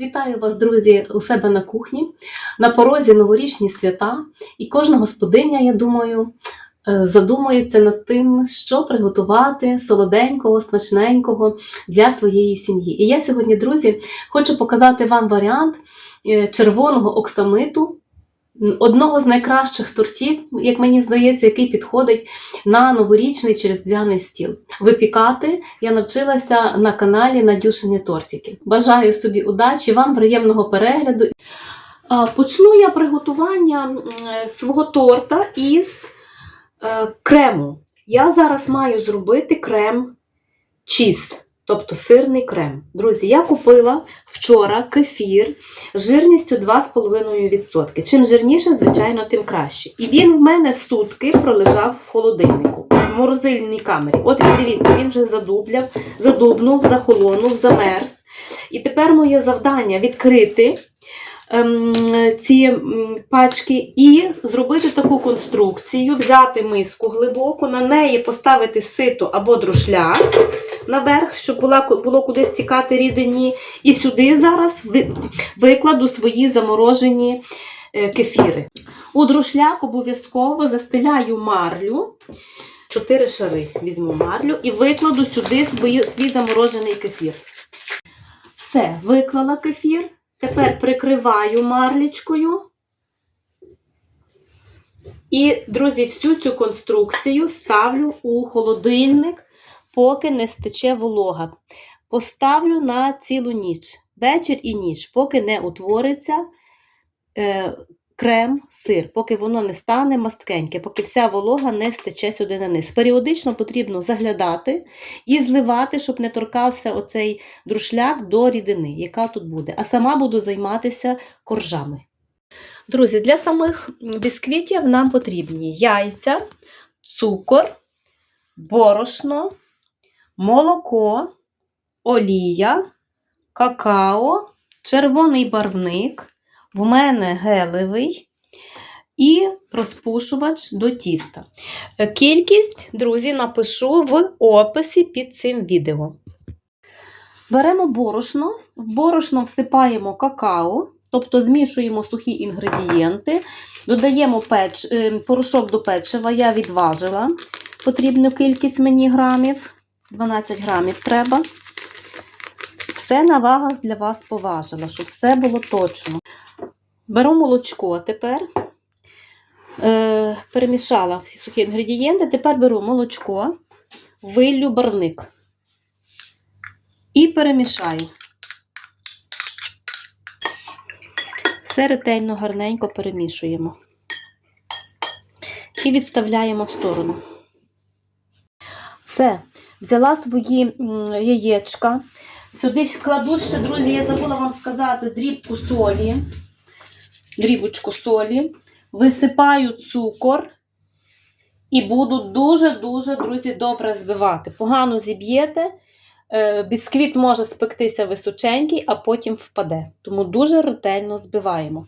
Вітаю вас, друзі, у себе на кухні. На порозі новорічні свята, і кожна господиня, я думаю, е, задумується над тим, що приготувати солоденького, смачненького для своєї сім'ї. І я сьогодні, друзі, хочу показати вам варіант е, червоного оксамиту, одного з найкращих тортів, як мені здається, який підходить на новорічний чи різдвяний стіл. Випікати я навчилася на каналі Надюшині Тортики. Бажаю собі удачі, вам приємного перегляду. Почну я приготування свого торта із е, крему. Я зараз маю зробити крем чіз, тобто сирний крем. Друзі, я купила вчора кефір жирністю 2,5%. Чим жирніше, звичайно, тим краще. І він в мене сутки пролежав в холодильнику, в морозильній камері. От ви дивіться, він вже задубляв, задубнув, захолонув, замерз. І тепер моє завдання відкрити ці пачки і зробити таку конструкцію, взяти миску глибоку, на неї поставити сито або друшляк наверх, щоб була, було куди стікати рідині. І сюди зараз викладу свої заморожені е, кефіри. У друшляк обов'язково застеляю марлю. Чотири шари візьму марлю і викладу сюди свій заморожений кефір. Все, виклала кефір. Тепер прикриваю марлічкою. І, друзі, всю цю конструкцію ставлю у холодильник, поки не стече волога. Поставлю на цілу ніч, вечір і ніч, поки не утвориться е, крем, сир, поки воно не стане масткеньке, поки вся волога не стече сюди на низ. Періодично потрібно заглядати і зливати, щоб не торкався оцей друшляк до рідини, яка тут буде. А сама буду займатися коржами. Друзі, для самих бісквітів нам потрібні яйця, цукор, борошно, молоко, олія, какао, червоний барвник, в мене гелевий і розпушувач до тіста. Е, Кількість, друзі, напишу в описі під цим відео. Беремо борошно, в борошно всипаємо какао, тобто змішуємо сухі інгредієнти, додаємо печ, е, порошок до печива, я відважила потрібну кількість мені грамів, 12 грамів треба. Все на вагах для вас поважила, щоб все було точно. Беру молочко тепер, е, перемішала всі сухі інгредієнти, тепер беру молочко, виллю барник і перемішаю. Все ретельно, гарненько перемішуємо. І відставляємо в сторону. Все, взяла свої яєчка. Сюди кладу ще, друзі, я забула вам сказати, дрібку солі, дрібочку солі, висипаю цукор і буду дуже-дуже, друзі, добре збивати. Погано зіб'єте, е, бісквіт може спектися височенький, а потім впаде. Тому дуже ретельно збиваємо.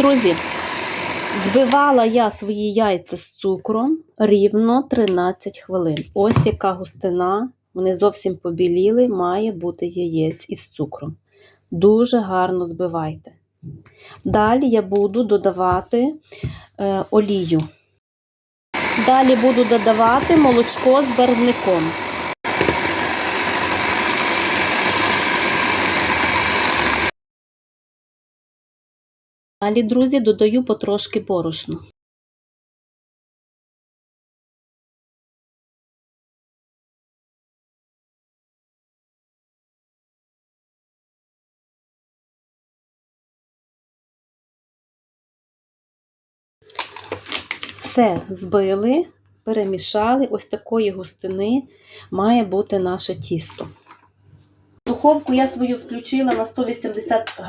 Друзі, збивала я свої яйця з цукром рівно 13 хвилин. Ось яка густина, вони зовсім побіліли, має бути яєць із цукром. Дуже гарно збивайте. Далі я буду додавати е, олію. Далі буду додавати молочко з барвником. Далі, друзі, додаю потрошки борошну. Все збили, перемішали. Ось такої густини має бути наше тісто. Духовку я свою включила на 180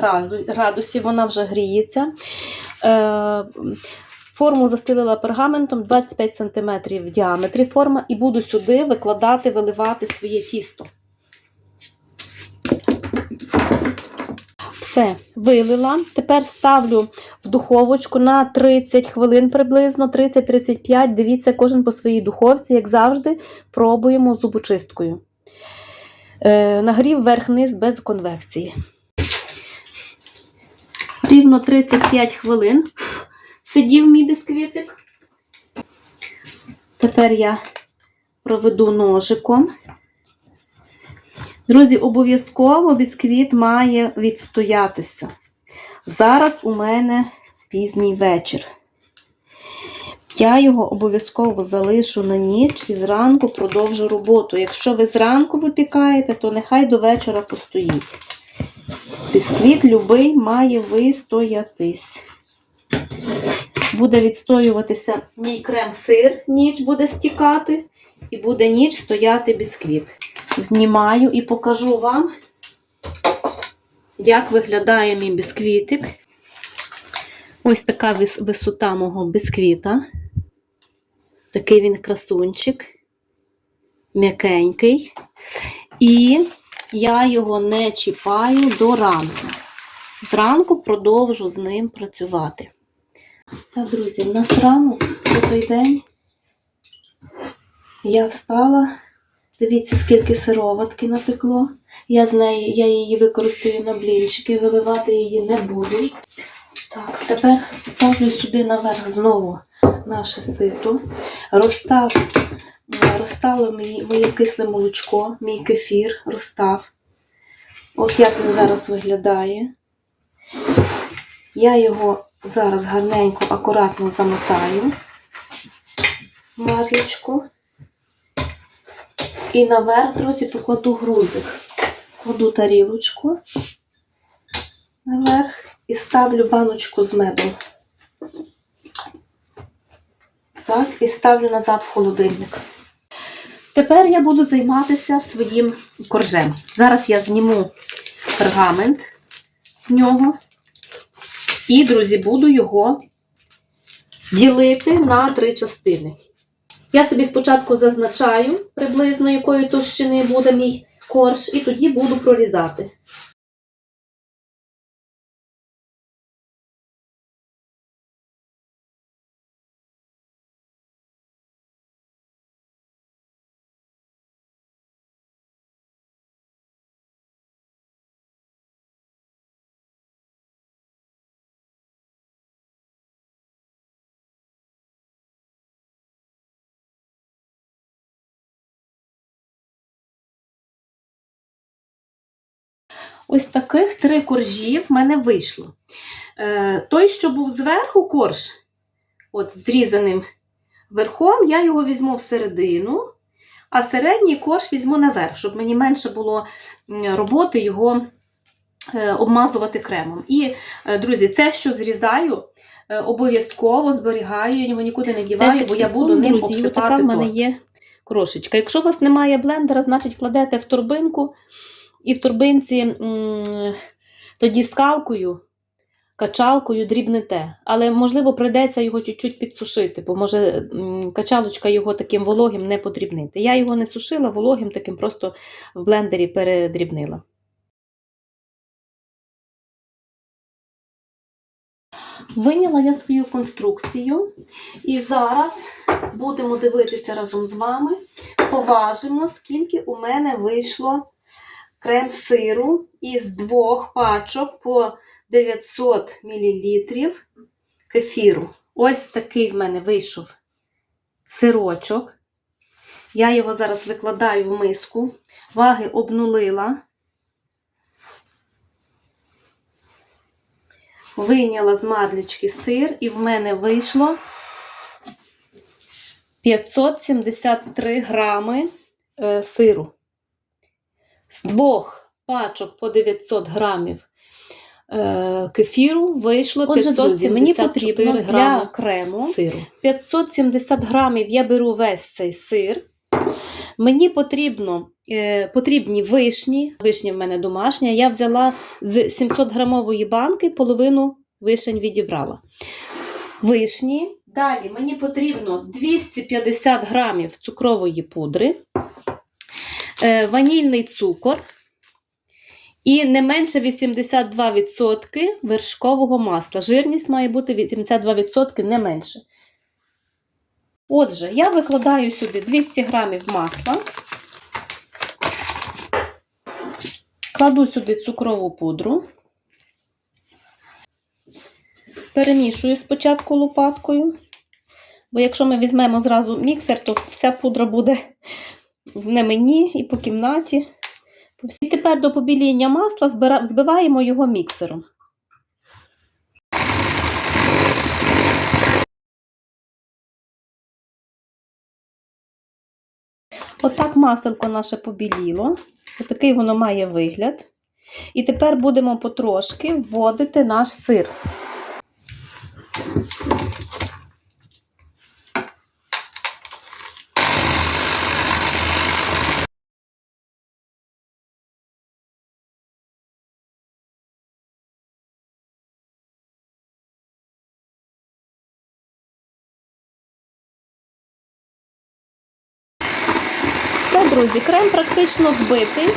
градусів, вона вже гріється. Е, Форму застелила пергаментом 25 см в діаметрі форма, і буду сюди викладати, виливати своє тісто. Все, вилила. Тепер ставлю в духовочку на 30 хвилин приблизно, 30-35. Дивіться, кожен по своїй духовці, як завжди, пробуємо зубочисткою. Е, нагрів верх-низ без конвекції. Рівно 35 хвилин сидів мій бісквітик. Тепер я проведу ножиком. Друзі, обов'язково бісквіт має відстоятися. Зараз у мене пізній вечір. Я його обов'язково залишу на ніч і зранку продовжу роботу. Якщо ви зранку випікаєте, то нехай до вечора постоїть. Бісквіт любий має вистоятись. Буде відстоюватися мій крем-сир, ніч буде стікати, і буде ніч стояти бісквіт. Знімаю і покажу вам, як виглядає мій бісквітик. Ось така висота мого бісквіта. Такий він красунчик, м'якенький. І я його не чіпаю до ранку. Зранку продовжу з ним працювати. Так, друзі, в нас ранок, той день. Я встала. Дивіться, скільки сироватки натекло. Я з неї, я її використаю на блінчики, виливати її не буду. Так, тепер ставлю сюди наверх знову наше сито. Розстав, розстало моє кисле молочко, мій кефір розстав. От як він зараз виглядає. Я його зараз гарненько, акуратно замотаю в марлечку. І наверх, друзі, покладу грузик. Кладу тарілочку наверх і ставлю баночку з медом. Так, і ставлю назад в холодильник. Тепер я буду займатися своїм коржем. Зараз я зніму пергамент з нього. І, друзі, буду його ділити на три частини. Я собі спочатку зазначаю приблизно, якої товщини буде мій корж, і тоді буду прорізати. Ось таких три коржі в мене вийшло. Е, той, що був зверху корж, от зрізаним верхом, я його візьму всередину, а середній корж візьму наверх, щоб мені менше було роботи його е, обмазувати кремом. І, е, друзі, це, що зрізаю, обов'язково зберігаю, я його нікуди не діваю, бо я буду ним друзі, обсипати отака в мене є крошечка. Якщо у вас немає блендера, значить кладете в торбинку, і в торбинці м, тоді скалкою, качалкою дрібните. Але, можливо, прийдеться його чуть-чуть підсушити, бо може качалочка його таким вологим не подрібнити. Я його не сушила, вологим таким просто в блендері передрібнила. Виняла я свою конструкцію і зараз будемо дивитися разом з вами, поважимо, скільки у мене вийшло крем-сиру із двох пачок по 900 мл кефіру. Ось такий в мене вийшов сирочок. Я його зараз викладаю в миску, ваги обнулила. Вийняла з марлічки сир, і в мене вийшло 573 грами е, сиру. З двох пачок по 900 грамів е, кефіру вийшло Отже, друзі, мені 574 потрібно для крему сиру. 570 грамів я беру весь цей сир. Мені потрібно, е, потрібні вишні. Вишня в мене домашня. Я взяла з 700 грамової банки, половину вишень відібрала. Вишні Далі мені потрібно 250 грамів цукрової пудри, ванільний цукор і не менше 82% вершкового масла. Жирність має бути 82% не менше. Отже, я викладаю сюди 200 грамів масла, кладу сюди цукрову пудру, перемішую спочатку лопаткою, бо якщо ми візьмемо зразу міксер, то вся пудра буде не мені і по кімнаті. І тепер до побіління масла збиваємо його міксером. Отак маселко наше побіліло. Отакий воно має вигляд. І тепер будемо потрошки вводити наш сир. Друзі, крем практично збитий.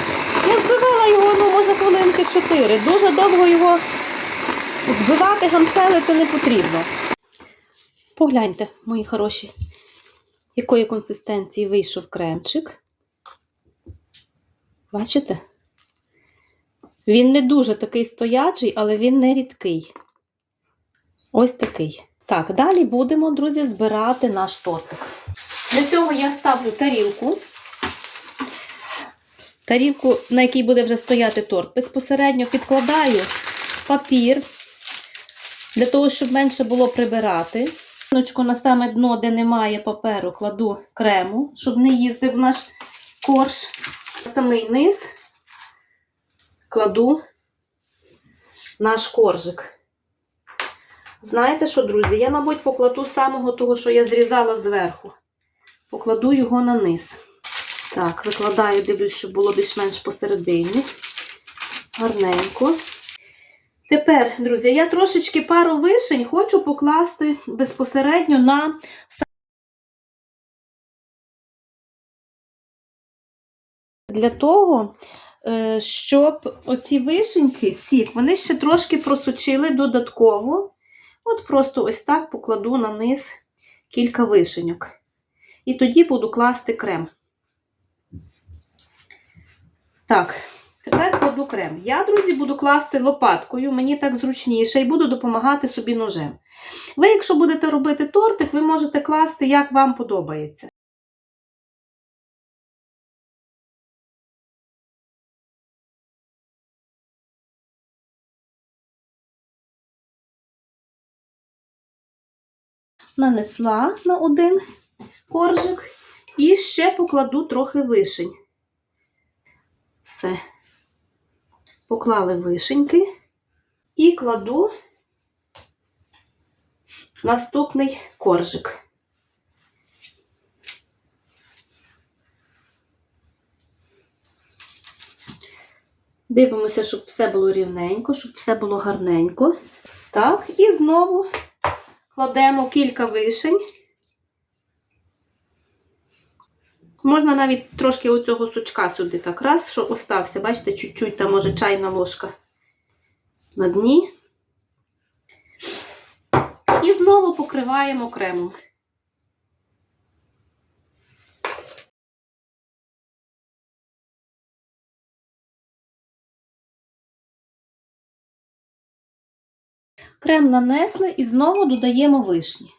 Я збивала його, ну, може, хвилинки 4. Дуже довго його збивати, гамселити не потрібно. Погляньте, мої хороші, якої консистенції вийшов кремчик. Бачите? Він не дуже такий стоячий, але він не рідкий. Ось такий. Так, далі будемо, друзі, збирати наш тортик. Для цього я ставлю тарілку. Тарілку, на якій буде вже стояти торт, безпосередньо підкладаю папір для того, щоб менше було прибирати. На саме дно, де немає паперу, кладу крему, щоб не їздив наш корж. На самий низ кладу наш коржик. Знаєте що, друзі? Я, мабуть, покладу самого того, що я зрізала зверху. Покладу його на низ. Так, викладаю, дивлюсь, щоб було більш-менш посередині. Гарненько. Тепер, друзі, я трошечки пару вишень хочу покласти безпосередньо на для того, е, щоб оці вишеньки, сік, вони ще трошки просочили додатково. От просто ось так покладу на низ кілька вишеньок. І тоді буду класти крем. Так, тепер кладу крем. Я, друзі, буду класти лопаткою, мені так зручніше, і буду допомагати собі ножем. Ви, якщо будете робити тортик, ви можете класти, як вам подобається. Нанесла на один коржик і ще покладу трохи вишень. Все. Поклали вишеньки і кладу наступний коржик. Дивимося, щоб все було рівненько, щоб все було гарненько. Так, і знову кладемо кілька вишень. Можна навіть трошки оцього сучка сюди так раз, що остався, бачите, чуть-чуть там може чайна ложка на дні. І знову покриваємо кремом. Крем нанесли і знову додаємо вишні.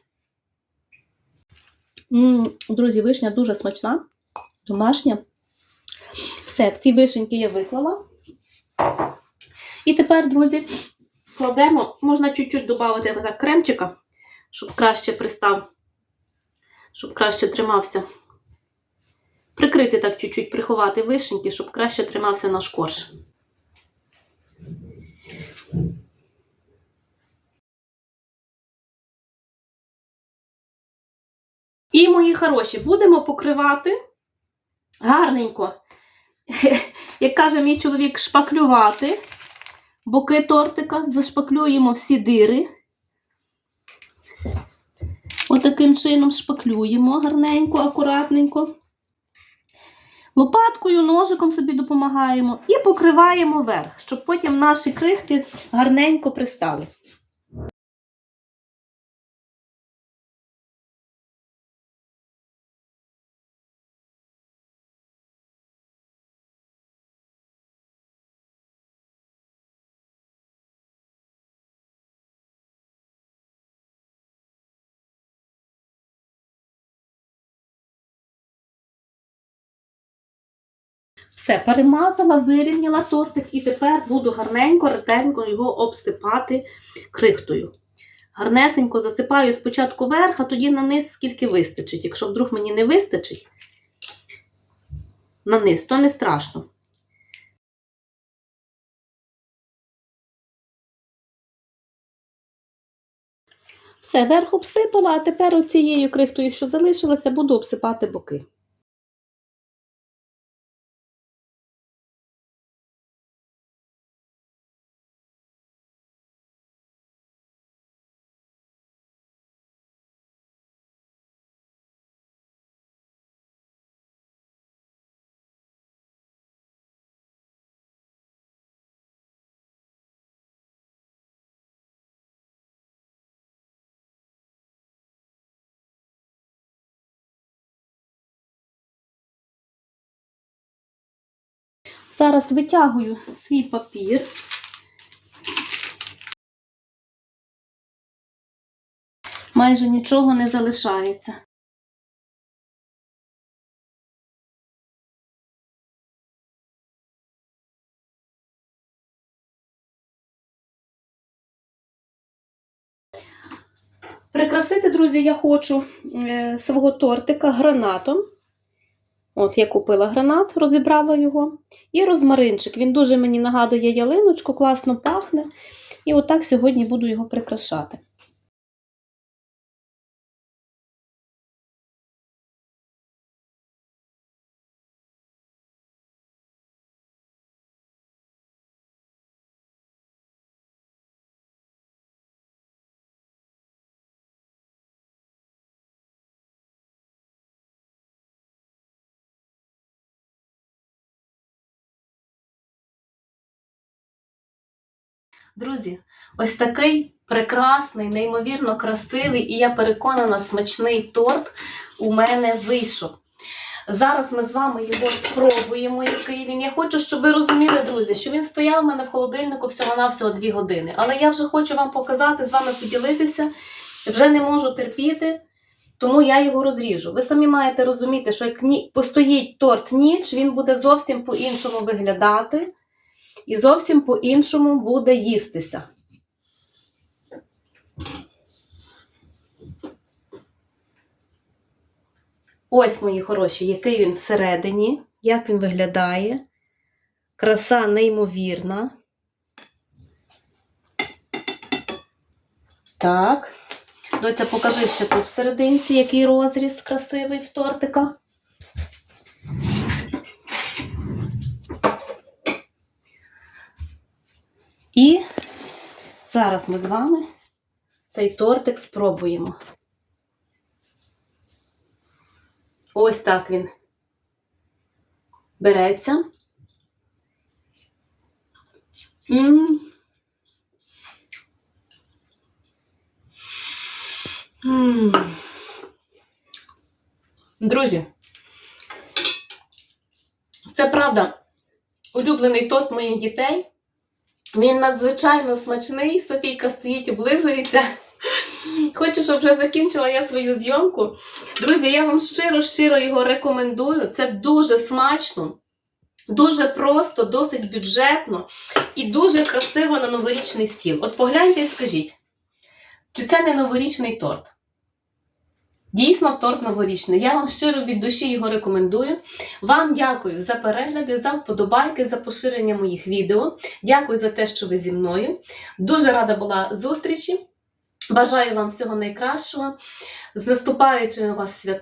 М, Друзі, вишня дуже смачна, домашня. Все, всі вишеньки я виклала. І тепер, друзі, кладемо, можна чуть-чуть додати кремчика, щоб краще пристав, щоб краще тримався. Прикрити так чуть-чуть, приховати вишеньки, щоб краще тримався наш корж. І, мої хороші, будемо покривати гарненько, як каже мій чоловік, шпаклювати боки тортика, зашпаклюємо всі дири. таким чином шпаклюємо гарненько, акуратненько. Лопаткою, ножиком собі допомагаємо і покриваємо верх, щоб потім наші крихти гарненько пристали. Все, перемазала, вирівняла тортик і тепер буду гарненько, ретельно його обсипати крихтою. Гарнесенько засипаю спочатку верх, а тоді на низ, скільки вистачить. Якщо вдруг мені не вистачить на низ, то не страшно. Все, верх обсипала, а тепер оцією крихтою, що залишилося, буду обсипати боки. Зараз витягую свій папір. Майже нічого не залишається. Прикрасити, друзі, я хочу е, свого тортика гранатом. От я купила гранат, розібрала його. І розмаринчик. Він дуже мені нагадує ялиночку, класно пахне. І отак сьогодні буду його прикрашати. Друзі, ось такий прекрасний, неймовірно красивий і я переконана, смачний торт у мене вийшов. Зараз ми з вами його спробуємо, який він. Я хочу, щоб ви розуміли, друзі, що він стояв у мене в холодильнику всього-навсього 2 години. Але я вже хочу вам показати, з вами поділитися. Вже не можу терпіти, тому я його розріжу. Ви самі маєте розуміти, що як постоїть торт ніч, він буде зовсім по-іншому виглядати і зовсім по-іншому буде їстися. Ось, мої хороші, який він всередині, як він виглядає. Краса неймовірна. Так. Доця, покажи ще тут всерединці, який розріз красивий в тортика. І зараз ми з вами цей тортик спробуємо. Ось так він береться. М. М. Друзі, це правда улюблений торт моїх дітей. Він надзвичайно смачний. Софійка стоїть, облизується. Хочу, щоб вже закінчила я свою зйомку. Друзі, я вам щиро-щиро його рекомендую. Це дуже смачно, дуже просто, досить бюджетно і дуже красиво на новорічний стіл. От погляньте і скажіть, чи це не новорічний торт? Дійсно, торт новорічний. Я вам щиро від душі його рекомендую. Вам дякую за перегляди, за вподобайки, за поширення моїх відео. Дякую за те, що ви зі мною. Дуже рада була зустрічі. Бажаю вам всього найкращого. З наступаючими вас святами.